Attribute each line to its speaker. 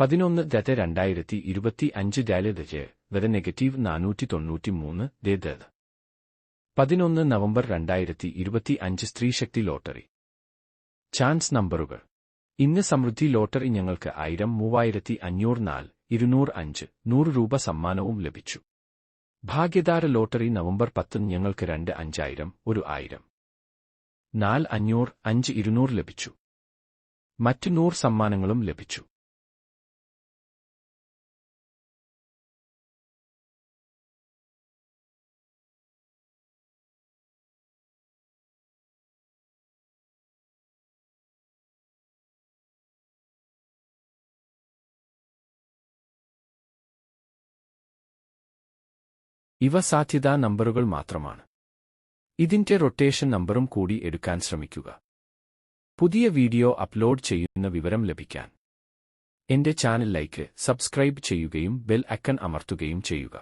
Speaker 1: പതിനൊന്ന് ദത്ത് രണ്ടായിരത്തി ഇരുപത്തി അഞ്ച് ഡാലിതജ് വരെ നെഗറ്റീവ് നാനൂറ്റി തൊണ്ണൂറ്റി മൂന്ന് ദത്ത് പതിനൊന്ന് നവംബർ രണ്ടായിരത്തി ഇരുപത്തി അഞ്ച് സ്ത്രീശക്തി ലോട്ടറി. ചാൻസ് നമ്പറുകൾ. ഇന്ന് സമൃദ്ധി ലോട്ടറി ഞങ്ങൾക്ക് ആയിരം മൂവായിരത്തി അഞ്ഞൂറ് നാല് ഇരുന്നൂറ് അഞ്ച് നൂറ് രൂപ സമ്മാനവും ലഭിച്ചു. ഭാഗ്യധാര ലോട്ടറി നവംബർ പത്തിന് ഞങ്ങൾക്ക് രണ്ട് അഞ്ചായിരം ഒരു ആയിരം. നാല് അഞ്ഞൂറ് അഞ്ച് ഇരുന്നൂറ് ലഭിച്ചു. മറ്റു നൂറ് സമ്മാനങ്ങളും ലഭിച്ചു. ഇവ സാധ്യതാ നമ്പറുകൾ മാത്രമാണ്. ഇതിന്റെ റൊട്ടേഷൻ നമ്പറും കൂടി എടുക്കാൻ ശ്രമിക്കുക. പുതിയ വീഡിയോ അപ്ലോഡ് ചെയ്യുന്ന വിവരം ലഭിക്കാൻ എന്റെ ചാനൽ ലൈക്ക് സബ്സ്ക്രൈബ് ചെയ്യുകയും ബെൽ ഐക്കൺ അമർത്തുകയും ചെയ്യുക.